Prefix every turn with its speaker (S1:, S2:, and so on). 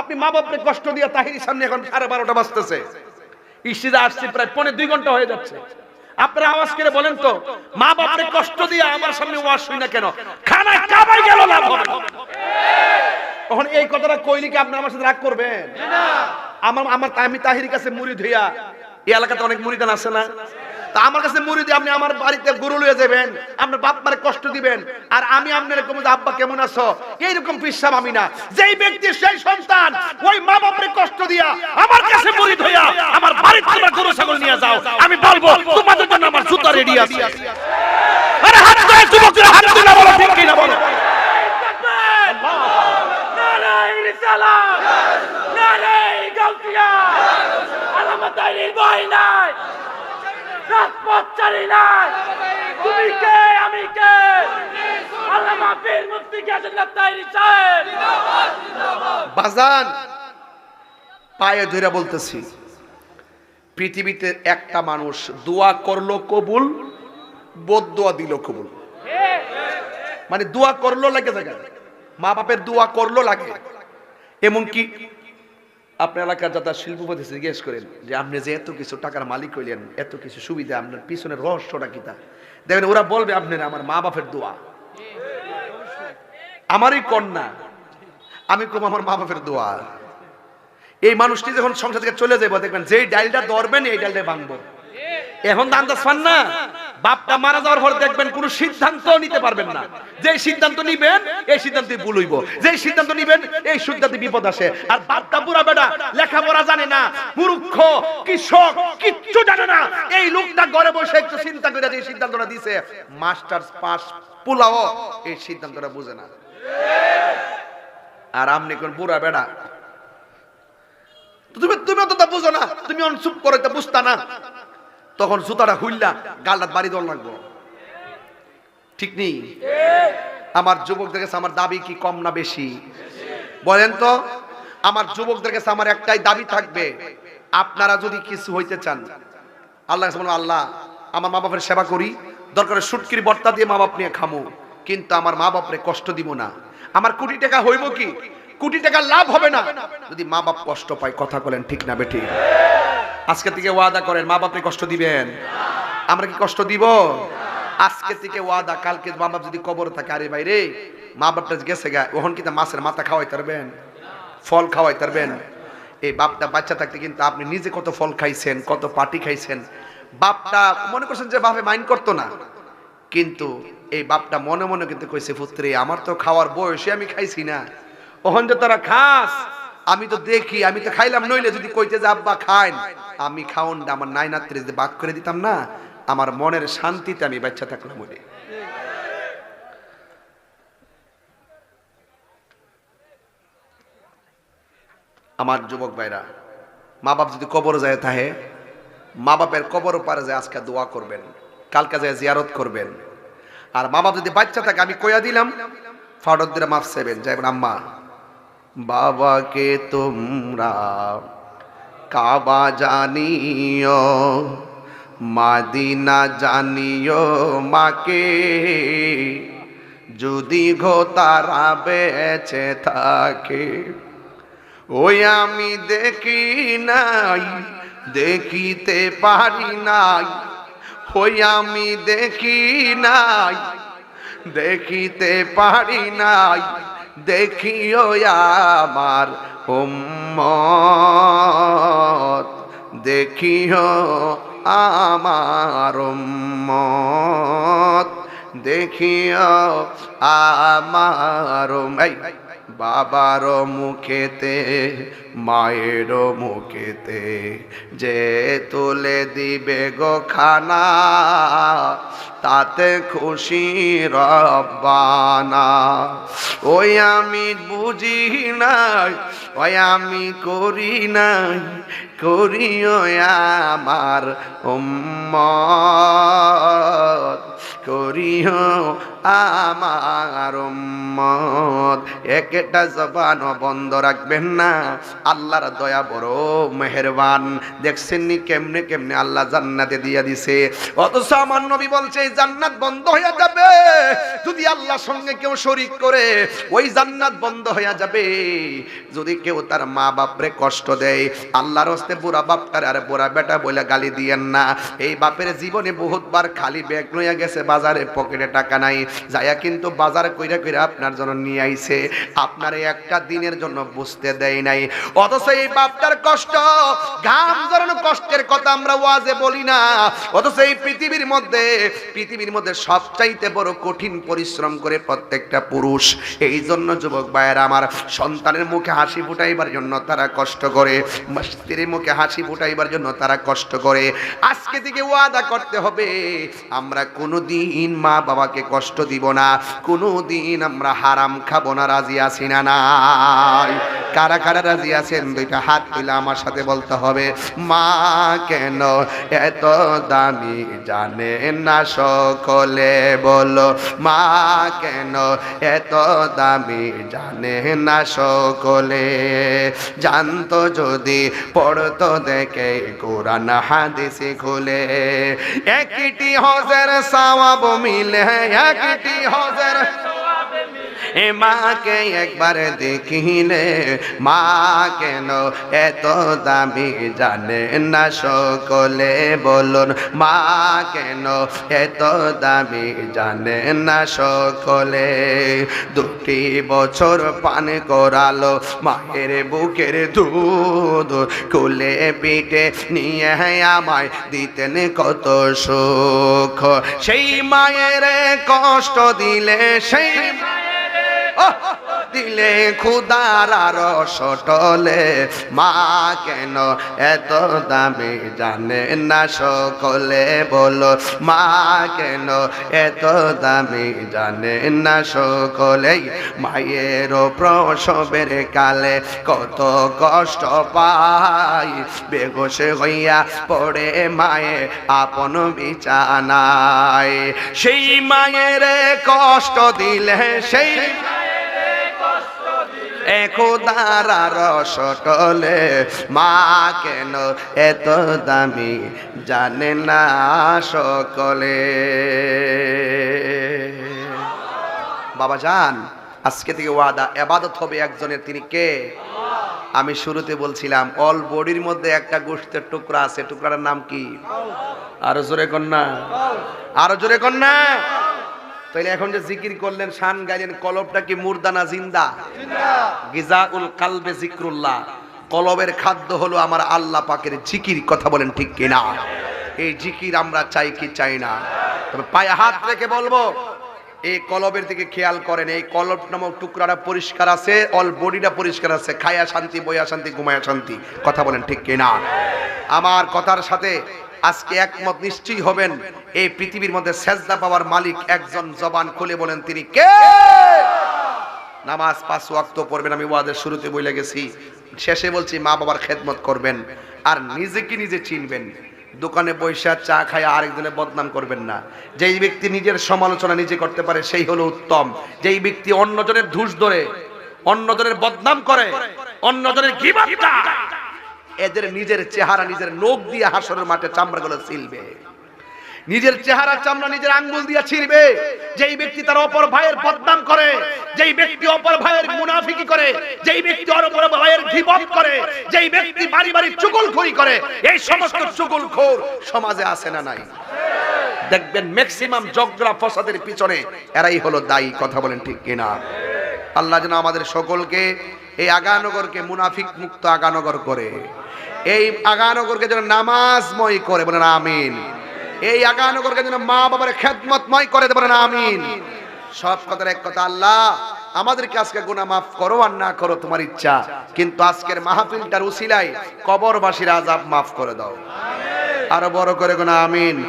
S1: আপনি মা বাপরে কষ্ট দিয়ে তাহির সামনে এখন সাড়ে বারোটা বাজতেছে। ইসিদা আসছে প্রায় পনেরো দুই ঘণ্টা হয়ে যাচ্ছে। আপনারা আওয়াজ করে বলেন তো মা বাপরে কষ্ট দিয়ে আমার সামনে ওয়াজ শুই না কেন? খানা কাবাই গেল লাভ হবে। না। তখন এই কথাটা কইলি কি আপনি আমার সাথে রাগ করবেন? আমার আমার আমি তাহির কাছে মুড়ি ধুইয়া এই এলাকাতে অনেক মুড়িদান আছে না? তা আমার কাছে মুড়ি দিয়ে আপনি আমার বাড়িতে গরু লয়ে যাবেন, আপনার বাপ মারে কষ্ট দিবেন, আর আমি আপনার এরকম আব্বা, কেমন আছো? এইরকম পিসাব আমি না। যেই ব্যক্তি, সেই সন্তান, ওই মা বাপরে কষ্ট দিয়া আমার কাছে মুড়ি ধইয়া আমার বাড়িতে তোমরা গরু, ছাগল নিয়ে যাও। আমি বলব, তোমাদের জন্য আমার জুতা রেডি আছে। আরে হাত ধরে যুবকরা হাত তুলে বলো, ঠিক কিনা বলো?
S2: নারাই রিসালাত নারাই আলামত ভয় নাই। রাজপথ চালি তুমি কে? আমি কে? আল্লামা পীর মুফতি সাহেব।
S1: বাজান, পায়ে ধরে বলতেছি, পৃথিবীতে একটা মানুষ দোয়া করল কবুল, বোধ দোয়া দিল কবুল। মানে দোয়া করল লাগে জায়গা মা বাপের দোয়া করল লাগে। এমনকি আপনার এলাকার যারা শিল্পপতি জিজ্ঞেস করেন যে, আপনি যে এত কিছু টাকার মালিক হইলেন, এত কিছু সুবিধা, আপনার পিছনের রহস্যটা কিতা দেখেন, ওরা বলবে আপনার আমার মা বাপের দোয়া। আমারই কন্যা। আমি কম আমার মা বাপের দোয়া। এই মানুষটি যখন সংসার থেকে চলে যাব দেখবেন যেই ডাইলটা ধরবেন, এই ডাইলটা ভাঙবো। এখন তো আন্দাজ পান না? বাপটা মারা যাওয়ার পর দেখবেন কোনো সিদ্ধান্ত নিতে পারবেন না। যে সিদ্ধান্ত নিবেন, এই সিদ্ধান্তই ভুল হইব। যে সিদ্ধান্ত নিবেন, এই সিদ্ধান্তে বিপদ আসে। আর বাপটা পুরা বেটা লেখাপড়া জানে না, মূর্খ, কৃষক, কিচ্ছু জানে না। এই লোকটা ঘরে বসে একটু চিন্তা করে যে সিদ্ধান্তটা দিছে। মাস্টার্স পাস পোলাও, এই সিদ্ধান্তটা বুঝে না। আর আপনি কোন বুড়া বেড়া তুমি তুমি তো তা বুঝো না। তুমি অন চুপ করে বুঝতা না। তখন জুতাটা হুইল্লা গালটা বাড়ি দল লাগবো। ঠিক নেই? আমার যুবকদের কাছে আমার দাবি কি কম না বেশি? বলেন তো, আমার যুবকদের কাছে আমার একটাই দাবি থাকবে, আপনারা যদি কিছু হইতে চান আল্লাহ আল্লাহ, আমার মা বাপের সেবা করি, দরকার সুটকির বর্তা দিয়ে মা বাপ নিয়ে খামো, কিন্তু আমার মা বাপরে কষ্ট দিব না। আমার কোটি টাকা হইব কি? কোটি টাকা লাভ হবে না। যদি মা বাপ কষ্ট পায়, কথা বলেন, ঠিক না বেঠিক? আজকে থেকে ওয়াদা করেন মা বাপরে কষ্ট দিবেন? আমরা কি কষ্ট দিব? আজকে থেকে ওয়াদা, কালকে মা বাপ যদি কবর থাকে, আরে ভাই রে মা বাপটা গেছে গা, ওহন কিন্তু মাছের মাথা খাওয়াই পারবেন? ফল খাওয়াই পারবেন? এই বাপটা বাচ্চা থাকতে কিন্তু আপনি নিজে কত ফল খাইছেন, কত পাটি খাইছেন। বাপটা মনে করছেন যে বাপে মাইন্ড করতো না। কিন্তু এই বাপটা মনে মনে কিন্তু কইছে, পুত্রে, আমার তো খাওয়ার বয়সে আমি খাইছি না। ওহন যে তোরা খাস। আমি তো দেখি, আমি তো খাইলাম, নইলে যদি কইতে যে, আব্বা, খাইন। আমি খাওন না, আমার নাই নাত্রে বাক করে দিতাম না, আমার মনের শান্তিতে আমি বাচ্চা থাকলাম ওরে। আমার যুবক ভাইরা, মা বাপ যদি কবর যায় তাহে মা বাপের কবর পারে যায় আজকে দোয়া করবেন, কালকে যায় জিয়ারত করবেন। আর মা বাপ যদি বাচ্চা থাকে, আমি কইয়া দিলাম ফাটক দিলে মাফ সেবেন যাইবেন, আম্মা। বাবাকে তোমরা কাবা জানিও, মাদিনা জানিও মাকে। যদি ঘো তারা বেঁচে থাকে, ওই আমি দেখি নাই, দেখিতে পারি নাই। ওই আমি দেখি নাই, দেখিতে পারি নাই। দেখিও আমার উম্মত দেখিও আমার উম্মত দেখিও আমার এই বাবার মুখেতে, মায়ের মুখেতে যে তুলে দিবে গো খানা, তাতে খুশি রব্বানা। ওই আমি বুঝি নাই, ওই আমি করি নাই, করিও আমার উম্মত, করিও আমার উম্মত, একটা জবান বন্ধ রাখবেন না। আল্লাহর দয়া বড় মেহেরবান। দেখছেন নি কেমনে কেমনে আল্লাহ জান্নাতে দিয়া দিছে। অথচ আমার নবী বলছে জান্নাত বন্ধ হয়ে যাবে। যদি আল্লাহর সঙ্গে কেউ শরিক করে, ওই জান্নাত বন্ধ হয়ে যাবে। যদি কেউ তার মা বাপরে কষ্ট দেয়, আল্লাহর হস্তে বুড়া বাপটার আর বুড়া বেটা বলে গালি দিয়েন না। এই বাপের জীবনে বহুতবার খালি ব্যাগ লইয়া গেছে, বাজারে পকেটে টাকা নাই। যাইয়া কিন্তু বাজার কইরা কইরা আপনার জন্য নিয়ে আইছে। আপনার একটা দিনের জন্য বুঝতে দেয় নাই। অথচ এই বাপটার কষ্ট, ঘাম জড়ানো কষ্টের কথা আমরা ওয়াজে বলি না। অথচ এই পৃথিবীর মধ্যে পৃথিবীর মধ্যে সবচাইতে বড় কঠিন পরিশ্রম করে প্রত্যেকটা পুরুষ। এই জন্য যুবক ভাইয়েরা আমার সন্তানের মুখে হাসি ফুটাইবার জন্য তারা কষ্ট করে, স্ত্রীর মুখে হাসি ফুটাইবার জন্য তারা কষ্ট করে। আজকে থেকে ওয়াদা করতে হবে, আমরা কোনো দিন মা বাবাকে কষ্ট দিব না। কোনো দিন আমরা হারাম খাব না রাজি আছি না নাই। কারা কারা রাজি আছেন? দুইটা হাত তুলে আমার সাথে বলতে হবে, মা, কেন এত দামি জানে না সকলে? বলো, মা, কেন এত দামি জানে না সকলে? জানতো যদি, পড়তো দেখে, কোরআন, হাদিসে খুলে। একটি হজের সওয়াব মিলে, একটি হজের এ মাকে একবার দেখিলে, মা কেন এত দামি জানে না সকলে? বলুন, মা কেন এত দামি জানে না সকলে? দুটি বছর পান করালো মায়ের বুকের দুধ কুলে পিঠে নিয়ে আমায় দিতেন কত সুখ। সেই মায়ের কষ্ট দিলে, সেই দিলে খুদার আর সটলে। মা কেন এত দামি জানে না সকলে বলো। মা কেন এত দামি জানে না সকলে। মায়ের প্রসবের কালে কত কষ্ট পাই। বেগসে হইয়া পড়ে মায়ে আপন বিছানায়। সেই মায়ের কষ্ট দিলে সেই একদার সটলে মা কেন এত দামি জানে না সকলে। বাবা যান আজকে থেকে ওয়াদা, এবাদত হবে একজনের, তিনি কে? আমি শুরুতে বলছিলাম, অল বডির মধ্যে একটা গোষ্ঠের টুকরা আছে টুকরাটার নাম কি? আরও জোরে কন্যা। আরও জোরে কন্যা। তাইলে এখন যে জিকির করলেন শান গাইলেন কলবটা কি মুর্দানা জিন্দা? গিজা উল কালবে জিক্রুল্লাহ। কলবের খাদ্য হলো আমার আল্লাহ পাকের জিকির কথা বলেন ঠিক কিনা? এই জিকির আমরা চাই কি চাই না? তবে পায়ে হাত রেখে বলব এই কলবের দিকে খেয়াল করেন এই কলব নামক টুকরাটা পরিষ্কার আছে অল বডিটা পরিষ্কার আছে খায়া শান্তি বইয়া শান্তি ঘুমায়া শান্তি কথা বলেন ঠিক কিনা? আমার কথার সাথে আজকে একমত নিশ্চয়ই হবেন, এই পৃথিবীর মধ্যে সেজদা পাওয়ার মালিক একজন জবান খুলে বলেন তিনি কে? নামাজ পাঁচ ওয়াক্ত পড়বেন, আমি ওয়াদের শুরুতে বলে গেছি। শেষে বলছি, মা বাবার খেদমত করবেন, আর নিজেকে নিজে চিনবেন। দোকানে বৈশা চা খায় আরেকজনের বদনাম করবেন না। যেই ব্যক্তি নিজের সমালোচনা নিজে করতে পারে, সেই হলো উত্তম। যেই ব্যক্তি অন্যজনের ধূস ধরে, অন্যজনের বদনাম করে, অন্যজনের গিবাদ এদের নিজের চেহারা নিজের নোখ দিয়ে হাসরের মাঠে চামড়াগুলো ছিলবে। নিজের চেহারা চামড়া নিজের আঙ্গুল দিয়ে ছিঁড়বে যেই ব্যক্তি তার অপর ভাইয়ের বদনাম করে, যেই ব্যক্তি অপর ভাইয়ের মুনাফিকি করে, যেই ব্যক্তি অপর ভাইয়ের গীবত করে, যেই ব্যক্তি বাড়ি বাড়ি চুগলখড়ি করে, এই সমস্ত চুগলখোর সমাজে আছে না নাই? দেখবেন ম্যাক্সিমাম জগরা ফসাদের পিছনে এরাই হলো দায়ী, কথা বলেন ঠিক কিনা? আল্লাহ যেন আমাদের সকলকে এই আগানগরকে মুনাফিক মুক্ত আগানগর করে। এই আগানগরকে যেন নামাজময় করে, বলেন আমিন। এই আগানগরকে যেন মা বাবার খেদমতময় করে বলেন আমিন। সব কথার এক কথা, আল্লাহ, আমাদেরকে আজকে গুনাহ মাফ করো আর না করো তোমার ইচ্ছা। কিন্তু আজকের মাহফিলটার উসিলায় কবরবাসীর আজাব মাফ করে দাও। আরও বড় করে গুনাহ, আমিন।